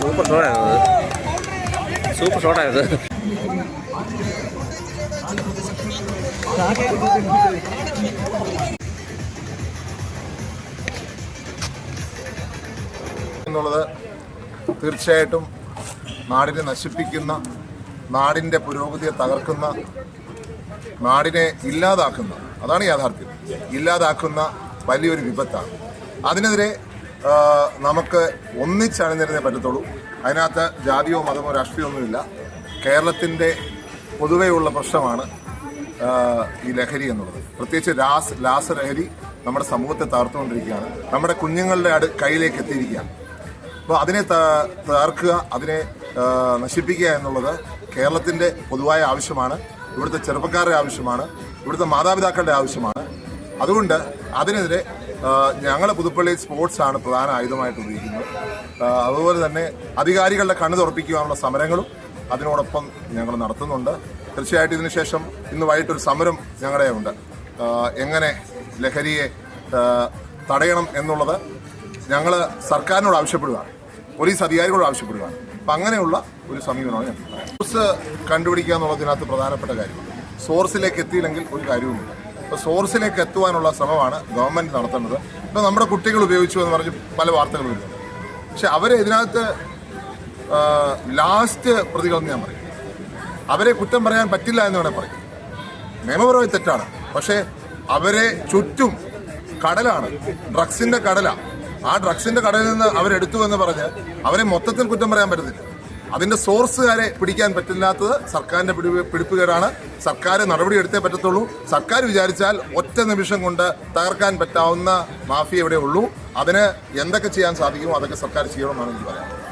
Super ഷോട്ടായിരുന്നു super ഷോട്ടായിരുന്നു എന്നുള്ളത് തീർച്ചയായിട്ടും നാടിനെ നശിപ്പിക്കുന്ന നാടിന്റെ പുരോഗതിയെ തകർക്കുന്ന നാടിനെ ഇല്ലാതാക്കുന്ന അതാണ് യാഥാർത്ഥ്യം. ഇല്ലാതാക്കുന്ന വലിയൊരു വിപത്താണ്. അതിനെതിരെ നമുക്ക് ഒന്നിച്ചണിഞ്ഞിരുന്നേ പറ്റത്തുള്ളൂ. അതിനകത്ത് ജാതിയോ മതമോ രാഷ്ട്രീയമൊന്നുമില്ല. കേരളത്തിന്റെ പൊതുവെയുള്ള പ്രശ്നമാണ് ഈ ലഹരി എന്നുള്ളത്. പ്രത്യേകിച്ച് രാസ് രാസലഹരി നമ്മുടെ സമൂഹത്തെ തകർത്തുകൊണ്ടിരിക്കുകയാണ്. നമ്മുടെ കുഞ്ഞുങ്ങളുടെ അടു കയ്യിലേക്ക് എത്തിയിരിക്കുകയാണ്. അപ്പോൾ അതിനെ തകർക്കുക അതിനെ നശിപ്പിക്കുക എന്നുള്ളത് കേരളത്തിന്റെ പൊതുവായ ആവശ്യമാണ്. ഇവിടുത്തെ ചെറുപ്പക്കാരുടെ ആവശ്യമാണ് ഇവിടുത്തെ മാതാപിതാക്കളുടെ ആവശ്യമാണ്. അതുകൊണ്ട് അതിനെതിരെ ഞങ്ങൾ പുതുപ്പള്ളി സ്പോർട്സ് ആണ് പ്രധാന ആയുധമായിട്ട് ഉപയോഗിക്കുന്നത്. അതുപോലെ തന്നെ അധികാരികളുടെ കണ്ണു തുറപ്പിക്കുവാനുള്ള സമരങ്ങളും അതിനോടൊപ്പം ഞങ്ങൾ നടത്തുന്നുണ്ട്. തീർച്ചയായിട്ടും ഇതിനുശേഷം ഇന്ന് വൈകിട്ടൊരു സമരം ഞങ്ങളുടെ ഉണ്ട്. എങ്ങനെ ലഹരിയെ തടയണം എന്നുള്ളത് ഞങ്ങൾ സർക്കാരിനോട് ആവശ്യപ്പെടുകയാണ് പോലീസ് അധികാരികളോട് ആവശ്യപ്പെടുകയാണ്. അപ്പം അങ്ങനെയുള്ള ഒരു സമീപനമാണ് ഞാൻ സോഴ്സ് കണ്ടുപിടിക്കുക എന്നുള്ളതിനകത്ത് പ്രധാനപ്പെട്ട കാര്യമാണ് സോഴ്സിലേക്ക് എത്തിയില്ലെങ്കിൽ ഒരു കാര്യവുമില്ല. അപ്പോൾ സോഴ്സിലേക്ക് എത്തുവാനുള്ള ശ്രമമാണ് ഗവൺമെന്റ് നടത്തേണ്ടത്. ഇപ്പോൾ നമ്മുടെ കുട്ടികൾ ഉപയോഗിച്ചു എന്ന് പറഞ്ഞ് പല വാർത്തകളും വരുന്നുണ്ട് പക്ഷെ അവരെ ഇതിനകത്ത് ലാസ്റ്റ് പ്രതികളെന്ന് ഞാൻ പറയും. അവരെ കുറ്റം പറയാൻ പറ്റില്ല എന്ന് വേണേൽ പറയും. നിയമപരമായി തെറ്റാണ്. പക്ഷേ അവരെ ചുറ്റും കടലാണ്. ഡ്രഗ്സിന്റെ കടല. ആ ഡ്രഗ്സിന്റെ കടയിൽ നിന്ന് അവരെടുത്തു എന്ന് പറഞ്ഞ് അവരെ മൊത്തത്തിൽ കുറ്റം പറയാൻ പറ്റത്തില്ല. അതിന്റെ സോഴ്സുകാരെ പിടിക്കാൻ പറ്റില്ലാത്തത് സർക്കാരിന്റെ പിടി- പിടിപ്പുകേടാണ്. സർക്കാർ നടപടി എടുത്തേ പറ്റത്തുള്ളൂ. സർക്കാർ വിചാരിച്ചാൽ ഒറ്റ നിമിഷം കൊണ്ട് തകർക്കാൻ പറ്റാവുന്ന മാഫിയ ഇവിടെ ഉള്ളൂ അതിന് എന്തൊക്കെ ചെയ്യാൻ സാധിക്കുമോ അതൊക്കെ സർക്കാർ ചെയ്യണമെന്നാണ് എനിക്ക് പറയാം